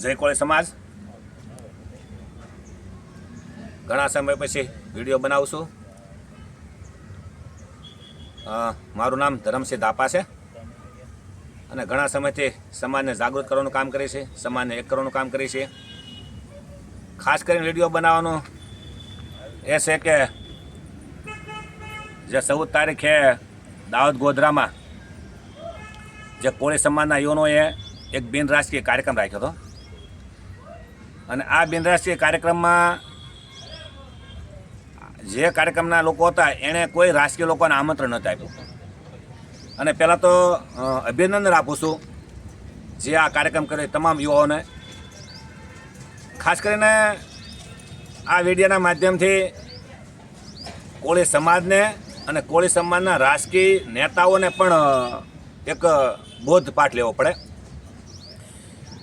જય કોળી સમાજ. ઘણા સમય પછી વીડિયો બનાવું છું મારું નામ ધરમસિંહ દાપા છે. અને ઘણા સમયથી સમાજને જાગૃત કરવાનું કામ કરીએ છીએ સમાજને એક કરવાનું કામ કરીએ છે. ખાસ કરીને વીડિયો બનાવવાનું એ છે કે જે ચૌદ તારીખે દાહોદ ગોધરામાં જે કોળી સમાજના યુવાનોએ એક બિનરાજકીય કાર્યક્રમ રાખ્યો હતો. અને આ બિનરાષ્ટ્રીય કાર્યક્રમમાં જે કાર્યક્રમના લોકો હતા, એણે કોઈ રાજકીય લોકોને આમંત્રણ નહોતું આપ્યું. અને પહેલાં તો અભિનંદન આપું છું જે આ કાર્યક્રમ કર્યો તમામ યુવાઓને. ખાસ કરીને આ વિડીયોના માધ્યમથી કોળી સમાજને અને કોળી સમાજના રાજકીય નેતાઓને પણ એક બોધ પાઠ લેવો પડે.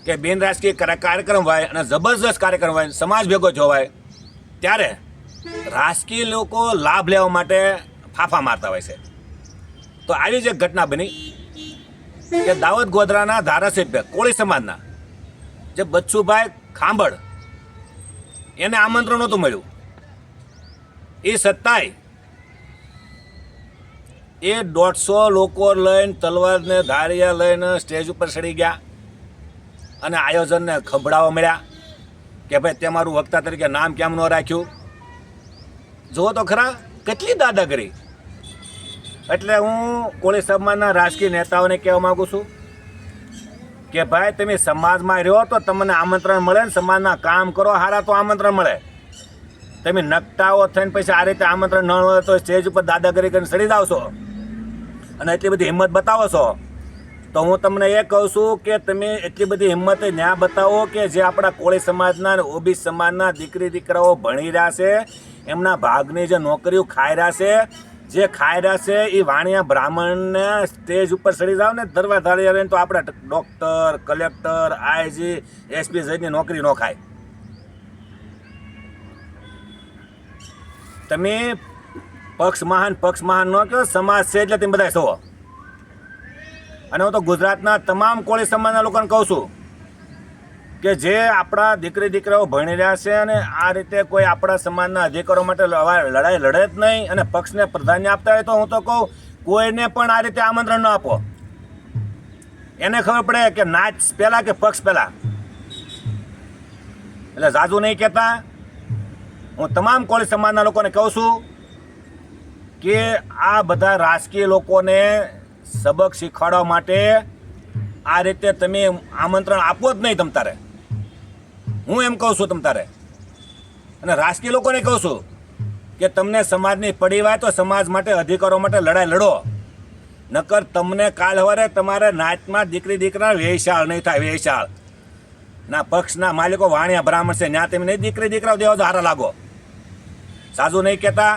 કે બિન રાજકીય કાર્ય- કાર્યક્રમ હોય અને જબરજસ્ત કાર્યક્રમ હોય, સમાજ ભેગો જોવાય, ત્યારે રાજકીય લોકો લાભ લેવા માટે ફાફા મારતા હોય છે. તો આવી જ એક ઘટના બની કે દાવત ગોધરાના ધારાસભ્ય કોળી સમાજના જે બચ્છુભાઈ ખાંભળ, એને આમંત્રણ નહોતું મળ્યું. એ સત્તાય એ દોઢસો લોકો લઈને તલવારને ધારિયા લઈને સ્ટેજ ઉપર ચડી ગયા. અને આયોજનને ખભડાવવા મળ્યા કે ભાઈ તમારું વક્તા તરીકે નામ કેમ ન રાખ્યું? જુઓ તો ખરા, કેટલી દાદાગીરી. એટલે હું કોળી સમાજના રાજકીય નેતાઓને કહેવા માગું છું કે ભાઈ, તમે સમાજમાં રહ્યો તો તમને આમંત્રણ મળે ને સમાજના કામ કરો, હારા તો આમંત્રણ મળે. તમે નકટાઓ થઈને પછી આ રીતે આમંત્રણ ન મળે તો સ્ટેજ ઉપર દાદાગીરી કરીને ચડી જાવ છો. અને એટલી બધી હિંમત બતાવો છો. તો હું તમને એ કહું છું કે તમે એટલી બધી હિંમત ન્યા બતાવો કે જે આપણા કોળી સમાજના ઓબી સમાજના દીકરી, દીકરાઓ ભણી રહ્યા છે, એમના ભાગની જે નોકરીઓ ખાઈ રહ્યા છે, જે ખાઈ રહ્યા છે એ વાણિયા બ્રાહ્મણને સ્ટેજ ઉપર ચડી જાવ ને ધરવા ધારી રહીને તો આપણે ડૉક્ટર, કલેક્ટર, આઈજી, એસપી જઈને નોકરી ન ખાય. તમે પક્ષ મહાન પક્ષ મહાન ન કહો, સમાજ છે એટલે તમે બધા છો. અને હું તો ગુજરાતના તમામ કોળી સમાજના લોકોને કહું છું કે જે આપણા દીકરી દીકરાઓ ભણી રહ્યા છે અને આ રીતે કોઈ આપણા સમાજના અધિકારો માટે લડાઈ લડે જ નહીં અને પક્ષને પ્રાધાન્ય આપતા હોય તો હું તો કહું, કોઈને પણ આ રીતે આમંત્રણ ન આપો. એને ખબર પડે કે નાચ પહેલાં કે પક્ષ પહેલાં? એટલે જાજુ નહીં કહેતા. હું તમામ કોળી સમાજના લોકોને કહું છું કે આ બધા રાજકીય લોકોને સબક શીખવાડવા માટે આ રીતે તમે આમંત્રણ આપો જ નહીં તમ તારે. હું એમ કહું છું તમ તારે. અને રાજકીય લોકોને કહું છું કે તમને સમાજની પડી વાય તો સમાજ માટે, અધિકારો માટે લડાઈ લડો. નકર તમને કાલ સવારે તમારે નાચમાં દીકરી દીકરા વેશાળ નહીં થાય વેશાળ ના, પક્ષના માલિકો વાણિયા બ્રાહ્મણ છે ત્યાં તમે નહીં દીકરી દીકરાઓ દેવા હારા લાગો. સાજુ નહીં કહેતા?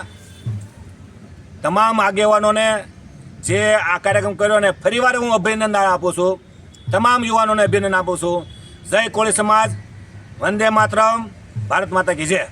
તમામ આગેવાનોને જે આ કાર્યક્રમ કર્યો ને ફરીવાર હું અભિનંદન આપું છું. તમામ યુવાનોને અભિનંદન આપું છું. જય કોળી સમાજ. વંદે માતરમ. ભારત માતા કી જય.